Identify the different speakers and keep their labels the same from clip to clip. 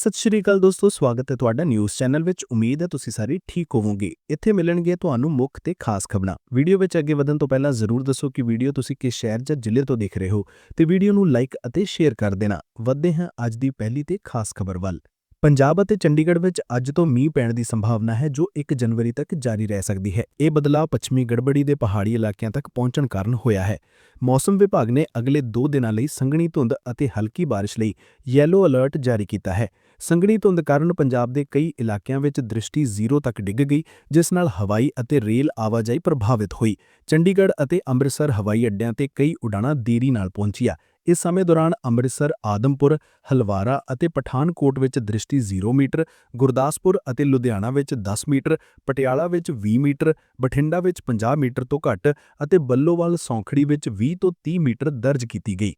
Speaker 1: ਸਤਿ ਸ਼੍ਰੀ ਅਕਾਲ ਦੋਸਤੋ, ਸਵਾਗਤ ਹੈ ਤੁਹਾਡਾ ਨਿਊਜ਼ ਚੈਨਲ ਵਿੱਚ। ਉਮੀਦ ਹੈ ਤੁਸੀਂ ਸਾਰੇ ਠੀਕ ਹੋਵੋਗੇ। ਇੱਥੇ ਮਿਲਣਗੇ ਤੁਹਾਨੂੰ ਮੁੱਖ ਤੇ ਖਾਸ ਖਬਰਾਂ। ਵੀਡੀਓ ਵਿੱਚ ਅੱਗੇ ਵਧਣ ਤੋਂ ਪਹਿਲਾਂ ਜ਼ਰੂਰ ਦੱਸੋ ਕਿ ਵੀਡੀਓ ਤੁਸੀਂ ਕਿਸ ਸ਼ਹਿਰ ਜਾਂ ਜ਼ਿਲ੍ਹੇ ਤੋਂ ਦੇਖ ਰਹੇ ਹੋ। ਤੇ ਵੀਡੀਓ ਨੂੰ ਲਾਈਕ ਅਤੇ ਸ਼ੇਅਰ ਕਰ ਦੇਣਾ। ਵੱਧਦੇ ਹਾਂ ਅੱਜ ਦੀ ਪਹਿਲੀ ਤੇ ਖਾਸ ਖਬਰ ਵੱਲ। ਪੰਜਾਬ ਅਤੇ ਚੰਡੀਗੜ੍ਹ ਵਿੱਚ ਅੱਜ ਤੋਂ ਮੀਂਹ ਪੈਣ ਦੀ ਸੰਭਾਵਨਾ ਹੈ, ਜੋ 1 ਜਨਵਰੀ ਤੱਕ ਜਾਰੀ ਰਹਿ ਸਕਦੀ ਹੈ। ਇਹ ਬਦਲਾਅ ਪੱਛਮੀ ਗੜਬੜੀ ਦੇ ਪਹਾੜੀ ਇਲਾਕਿਆਂ ਤੱਕ ਪਹੁੰਚਣ ਕਾਰਨ ਹੋਇਆ ਹੈ। ਮੌਸਮ ਵਿਭਾਗ ਨੇ ਅਗਲੇ 2 ਦਿਨਾਂ ਲਈ ਸੰਘਣੀ ਧੁੰਦ ਅਤੇ ਹਲਕੀ ਬਾਰਿਸ਼ ਲਈ ਯੈਲੋ ਅਲਰਟ ਜਾਰੀ ਕੀਤਾ ਹੈ। ਸੰਘਣੀ ਧੁੰਦ ਕਾਰਨ ਪੰਜਾਬ ਦੇ ਕਈ ਇਲਾਕਿਆਂ ਵਿੱਚ ਦ੍ਰਿਸ਼ਟੀ ਜ਼ੀਰੋ ਤੱਕ ਡਿੱਗ ਗਈ, ਜਿਸ ਨਾਲ ਹਵਾਈ ਅਤੇ ਰੇਲ ਆਵਾਜਾਈ ਪ੍ਰਭਾਵਿਤ ਹੋਈ। ਚੰਡੀਗੜ੍ਹ ਅਤੇ ਅੰਮ੍ਰਿਤਸਰ ਹਵਾਈ ਅੱਡਿਆਂ ਤੇ ਕਈ ਉਡਾਣਾਂ ਦੇਰੀ ਨਾਲ ਪਹੁੰਚੀਆਂ। ਇਸ ਸਮੇਂ ਦੌਰਾਨ ਅੰਮ੍ਰਿਤਸਰ, ਆਦਮਪੁਰ, ਹਲਵਾਰਾ ਅਤੇ ਪਠਾਨਕੋਟ ਵਿੱਚ ਦ੍ਰਿਸ਼ਟੀ 0 ਮੀਟਰ, ਗੁਰਦਾਸਪੁਰ ਅਤੇ ਲੁਧਿਆਣਾ ਵਿੱਚ 10 ਮੀਟਰ, ਪਟਿਆਲਾ ਵਿੱਚ 20 ਮੀਟਰ, ਬਠਿੰਡਾ ਵਿੱਚ 50 ਮੀਟਰ ਤੋਂ ਘੱਟ ਅਤੇ ਬੱਲੋਵਾਲ ਸੌਂਖੜੀ ਵਿੱਚ 20 ਤੋਂ 30 ਮੀਟਰ ਦਰਜ ਕੀਤੀ ਗਈ।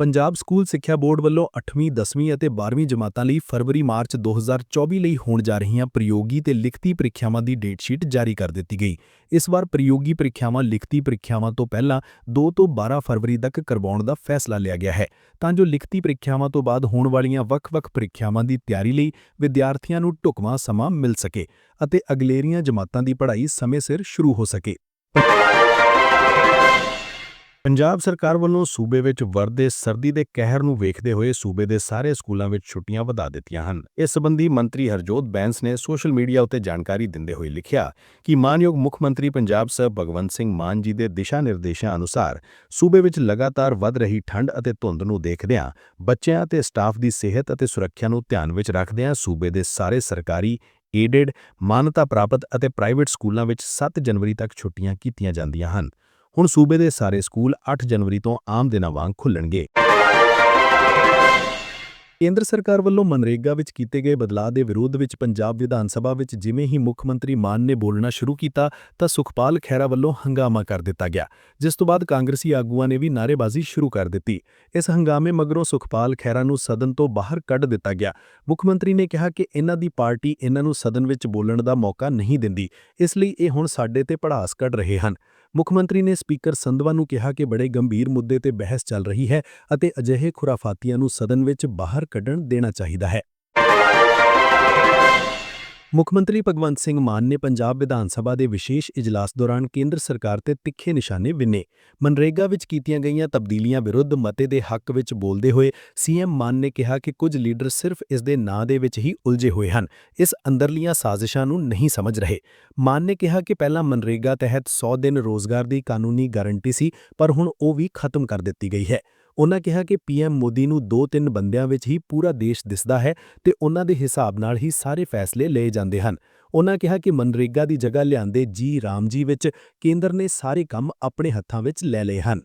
Speaker 1: ਪੰਜਾਬ ਸਕੂਲ ਸਿੱਖਿਆ ਬੋਰਡ ਵੱਲੋਂ 8ਵੀਂ 10ਵੀਂ ਅਤੇ 12ਵੀਂ ਜਮਾਤਾਂ ਲਈ ਫਰਵਰੀ-ਮਾਰਚ 2024 ਲਈ ਹੋਣ ਜਾ ਰਹੀਆਂ ਪ੍ਰਯੋਗੀ ਤੇ ਲਿਖਤੀ ਪ੍ਰੀਖਿਆਵਾਂ ਦੀ ਡੇਟ ਸ਼ੀਟ ਜਾਰੀ ਕਰ ਦਿੱਤੀ ਗਈ। ਇਸ ਵਾਰ ਪ੍ਰਯੋਗੀ ਪ੍ਰੀਖਿਆਵਾਂ ਲਿਖਤੀ ਪ੍ਰੀਖਿਆਵਾਂ ਤੋਂ ਪਹਿਲਾਂ 2 ਤੋਂ 12 ਫਰਵਰੀ ਤੱਕ ਕਰਵਾਉਣ ਦਾ ਫੈਸਲਾ ਲਿਆ ਗਿਆ ਹੈ। ਤਾਂ ਜੋ ਲਿਖਤੀ ਪ੍ਰੀਖਿਆਵਾਂ ਤੋਂ ਬਾਅਦ ਹੋਣ ਵਾਲੀਆਂ ਵੱਖ-ਵੱਖ ਪ੍ਰੀਖਿਆਵਾਂ ਦੀ ਤਿਆਰੀ ਲਈ ਵਿਦਿਆਰਥੀਆਂ ਨੂੰ ਢੁਕਵਾਂ ਸਮਾਂ ਮਿਲ ਸਕੇ ਅਤੇ ਅਗਲੇਰੀਆਂ ਜਮਾਤਾਂ ਦੀ ਪੜ੍ਹਾਈ ਸਮੇਂ ਸਿਰ ਸ਼ੁਰੂ ਹੋ ਸਕੇ। ਪੰਜਾਬ ਸਰਕਾਰ ਵੱਲੋਂ ਸੂਬੇ ਵਿੱਚ ਵਰਦੇ ਸਰਦੀ ਦੇ ਕਹਿਰ ਨੂੰ ਵੇਖਦੇ ਹੋਏ ਸੂਬੇ ਦੇ ਸਾਰੇ ਸਕੂਲਾਂ ਵਿੱਚ ਛੁੱਟੀਆਂ ਵਧਾ ਦਿੱਤੀਆਂ ਹਨ। ਇਸ ਸੰਬੰਧੀ ਮੰਤਰੀ ਹਰਜੋਤ ਬੈਂਸ ਨੇ ਸੋਸ਼ਲ ਮੀਡੀਆ ਉੱਤੇ ਜਾਣਕਾਰੀ ਦਿੰਦੇ ਹੋਏ ਲਿਖਿਆ ਕਿ ਮਾਨਯੋਗ ਮੁੱਖ ਮੰਤਰੀ ਪੰਜਾਬ ਸਰ ਭਗਵੰਤ ਸਿੰਘ ਮਾਨ ਜੀ ਦੇ ਦਿਸ਼ਾ ਨਿਰਦੇਸ਼ਾਂ ਅਨੁਸਾਰ ਸੂਬੇ ਵਿੱਚ ਲਗਾਤਾਰ ਵੱਧ ਰਹੀ ਠੰਡ ਅਤੇ ਧੁੰਦ ਨੂੰ ਦੇਖਦਿਆਂ ਬੱਚਿਆਂ ਅਤੇ ਸਟਾਫ ਦੀ ਸਿਹਤ ਅਤੇ ਸੁਰੱਖਿਆ ਨੂੰ ਧਿਆਨ ਵਿੱਚ ਰੱਖਦਿਆਂ ਸੂਬੇ ਦੇ ਸਾਰੇ ਸਰਕਾਰੀ, ਏਡਡ, ਮਾਨਤਾ ਪ੍ਰਾਪਤ ਅਤੇ ਪ੍ਰਾਈਵੇਟ ਸਕੂਲਾਂ ਵਿੱਚ 7 ਜਨਵਰੀ ਤੱਕ ਛੁੱਟੀਆਂ ਕੀਤੀਆਂ ਜਾਂਦੀਆਂ ਹਨ। ਹੁਣ ਸੂਬੇ ਦੇ ਸਾਰੇ ਸਕੂਲ 8 ਜਨਵਰੀ ਤੋਂ ਆਮ ਦਿਨਾਂ ਵਾਂਗ ਖੁੱਲਣਗੇ। ਕੇਂਦਰ ਸਰਕਾਰ ਵੱਲੋਂ ਮਨਰੇਗਾ ਵਿੱਚ ਕੀਤੇ ਗਏ ਬਦਲਾਅ ਦੇ ਵਿਰੋਧ ਵਿੱਚ ਪੰਜਾਬ ਵਿਧਾਨ ਸਭਾ ਵਿੱਚ ਜਿਵੇਂ ਹੀ ਮੁੱਖ ਮੰਤਰੀ ਮਾਨ ਨੇ ਬੋਲਣਾ ਸ਼ੁਰੂ ਕੀਤਾ, ਤਾਂ ਸੁਖਪਾਲ ਖਹਿਰਾ ਵੱਲੋਂ ਹੰਗਾਮਾ ਕਰ ਦਿੱਤਾ ਗਿਆ, ਜਿਸ ਤੋਂ ਬਾਅਦ ਕਾਂਗਰਸੀ ਆਗੂਆਂ ਨੇ ਵੀ ਨਾਅਰੇਬਾਜ਼ੀ ਸ਼ੁਰੂ ਕਰ ਦਿੱਤੀ। ਇਸ ਹੰਗਾਮੇ ਮਗਰੋਂ ਸੁਖਪਾਲ ਖਹਿਰਾ ਨੂੰ ਸਦਨ ਤੋਂ ਬਾਹਰ ਕੱਢ ਦਿੱਤਾ ਗਿਆ। ਮੁੱਖ ਮੰਤਰੀ ਨੇ ਕਿਹਾ ਕਿ ਇਹਨਾਂ ਦੀ ਪਾਰਟੀ ਇਹਨਾਂ ਨੂੰ ਸਦਨ ਵਿੱਚ ਬੋਲਣ ਦਾ ਮੌਕਾ ਨਹੀਂ ਦਿੰਦੀ, ਇਸ ਲਈ ਇਹ ਹੁਣ ਸਾਡੇ ਤੇ ਪੜਾਸ ਕੱਢ ਰਹੇ ਹਨ। ਮੁੱਖ ਮੰਤਰੀ ਨੇ ਸਪੀਕਰ ਸੰਧਵਾ ਨੂੰ ਕਿਹਾ ਕਿ ਬੜੇ ਗੰਭੀਰ ਮੁੱਦੇ ਤੇ ਬਹਿਸ ਚੱਲ ਰਹੀ ਹੈ ਅਤੇ ਅਜਿਹੇ ਖੁਰਾਫਾਤੀਆਂ ਨੂੰ ਸਦਨ ਵਿੱਚ ਬਾਹਰ ਕੱਢਣ ਦੇਣਾ ਚਾਹੀਦਾ ਹੈ। ਮੁੱਖ ਮੰਤਰੀ ਭਗਵੰਤ ਸਿੰਘ ਮਾਨ ਨੇ ਪੰਜਾਬ ਵਿਧਾਨ ਸਭਾ ਦੇ ਵਿਸ਼ੇਸ਼ ਇਜਲਾਸ ਦੌਰਾਨ ਕੇਂਦਰ ਸਰਕਾਰ ਤੇ ਤਿੱਖੇ ਨਿਸ਼ਾਨੇ ਵਿੰਨੇ। ਮਨਰੇਗਾ ਵਿੱਚ ਕੀਤੀਆਂ ਗਈਆਂ ਤਬਦੀਲੀਆਂ ਵਿਰੁੱਧ ਮਤੇ ਦੇ ਹੱਕ ਵਿੱਚ ਬੋਲਦੇ ਹੋਏ ਸੀਐਮ ਮਾਨ ਨੇ ਕਿਹਾ ਕਿ ਕੁਝ ਲੀਡਰ ਸਿਰਫ ਇਸ ਦੇ ਨਾਂ ਦੇ ਵਿੱਚ ਹੀ ਉਲਝੇ ਹੋਏ ਹਨ। ਇਸ ਅੰਦਰਲੀਆਂ ਸਾਜ਼ਿਸ਼ਾਂ ਨੂੰ ਨਹੀਂ ਸਮਝ ਰਹੇ। ਮਾਨ ਨੇ ਕਿਹਾ ਕਿ ਪਹਿਲਾਂ ਮਨਰੇਗਾ ਤਹਿਤ 100 ਦਿਨ ਰੋਜ਼ਗਾਰ ਦੀ ਕਾਨੂੰਨੀ ਗਾਰੰਟੀ ਸੀ, ਪਰ ਹੁਣ ਉਹ ਵੀ ਖਤਮ ਕਰ ਦਿੱਤੀ ਗਈ ਹੈ। ਉਨ੍ਹਾਂ ਕਿਹਾ ਕਿ ਪੀਐਮ ਮੋਦੀ ਨੂੰ ਦੋ ਤਿੰਨ ਬੰਦਿਆਂ ਵਿੱਚ ਹੀ ਪੂਰਾ ਦੇਸ਼ ਦਿਸਦਾ ਹੈ ਤੇ ਉਨ੍ਹਾਂ ਦੇ ਹਿਸਾਬ ਨਾਲ ਹੀ ਸਾਰੇ ਫੈਸਲੇ ਲਏ ਜਾਂਦੇ ਹਨ। ਉਨ੍ਹਾਂ ਕਿਹਾ ਕਿ ਮਨਰੇਗਾ ਦੀ ਜਗ੍ਹਾ ਲਿਆਂਦੇ ਜੀ ਰਾਮ ਜੀ ਵਿੱਚ ਕੇਂਦਰ ਨੇ ਸਾਰੇ ਕੰਮ ਆਪਣੇ ਹੱਥਾਂ ਵਿੱਚ ਲੈ ਲਏ ਹਨ।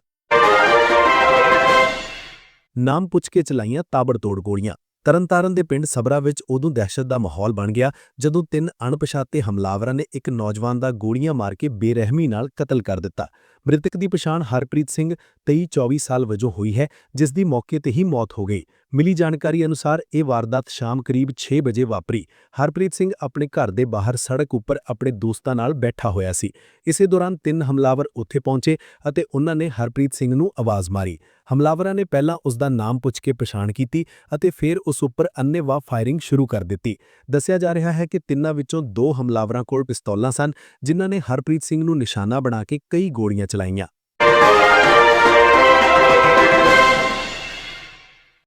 Speaker 1: ਨਾਮ ਪੁੱਛ ਕੇ ਚਲਾਈਆਂ ਤਾਬੜਤੋੜ ਗੋਲੀਆਂ। ਤਰਨਤਾਰਨ ਦੇ ਪਿੰਡ ਸਬਰਾ ਵਿੱਚ ਉਦੋਂ ਦਹਿਸ਼ਤ ਦਾ ਮਾਹੌਲ ਬਣ ਗਿਆ ਜਦੋਂ ਤਿੰਨ ਅਣਪਛਾਤੇ ਹਮਲਾਵਰਾਂ ਨੇ ਇੱਕ ਨੌਜਵਾਨ ਦਾ ਗੋਲੀਆਂ ਮਾਰ ਕੇ ਬੇਰਹਿਮੀ ਨਾਲ ਕਤਲ ਕਰ ਦਿੱਤਾ। ਮ੍ਰਿਤਕ ਦੀ ਪਛਾਣ ਹਰਪ੍ਰੀਤ ਸਿੰਘ 23-24 ਸਾਲ ਵਜੋਂ ਹੋਈ ਹੈ, ਜਿਸ ਦੀ ਮੌਕੇ ਤੇ ਹੀ ਮੌਤ ਹੋ ਗਈ। ਮਿਲੀ ਜਾਣਕਾਰੀ ਅਨੁਸਾਰ ਇਹ ਵਾਰਦਾਤ ਸ਼ਾਮ ਕਰੀਬ 6 ਵਜੇ ਵਾਪਰੀ। ਹਰਪ੍ਰੀਤ ਸਿੰਘ ਆਪਣੇ ਘਰ ਦੇ ਬਾਹਰ ਸੜਕ ਉੱਪਰ ਆਪਣੇ ਦੋਸਤਾਂ ਨਾਲ ਬੈਠਾ ਹੋਇਆ ਸੀ। ਇਸੇ ਦੌਰਾਨ ਤਿੰਨ ਹਮਲਾਵਰ ਉੱਥੇ ਪਹੁੰਚੇ ਅਤੇ ਉਹਨਾਂ ਨੇ ਹਰਪ੍ਰੀਤ ਸਿੰਘ ਨੂੰ ਆਵਾਜ਼ ਮਾਰੀ। ਹਮਲਾਵਰਾਂ ਨੇ ਪਹਿਲਾਂ ਉਸ ਦਾ ਨਾਮ ਪੁੱਛ ਕੇ ਪਛਾਣ ਕੀਤੀ ਅਤੇ ਫਿਰ ਉਸ ਉੱਪਰ ਅੰਨ੍ਹੇਵਾਹ ਫਾਇਰਿੰਗ ਸ਼ੁਰੂ ਕਰ ਦਿੱਤੀ। ਦੱਸਿਆ ਜਾ ਰਿਹਾ ਹੈ ਕਿ ਤਿੰਨਾਂ ਵਿੱਚੋਂ ਦੋ ਹਮਲਾਵਰਾਂ ਕੋਲ ਪਿਸਤੌਲਾਂ ਸਨ, ਜਿਨ੍ਹਾਂ ਨੇ ਹਰਪ੍ਰੀਤ ਸਿੰਘ ਨੂੰ ਨਿਸ਼ਾਨਾ ਬਣਾ ਕੇ ਕਈ ਗੋਲੀਆਂ ਚਲਾਈਆਂ।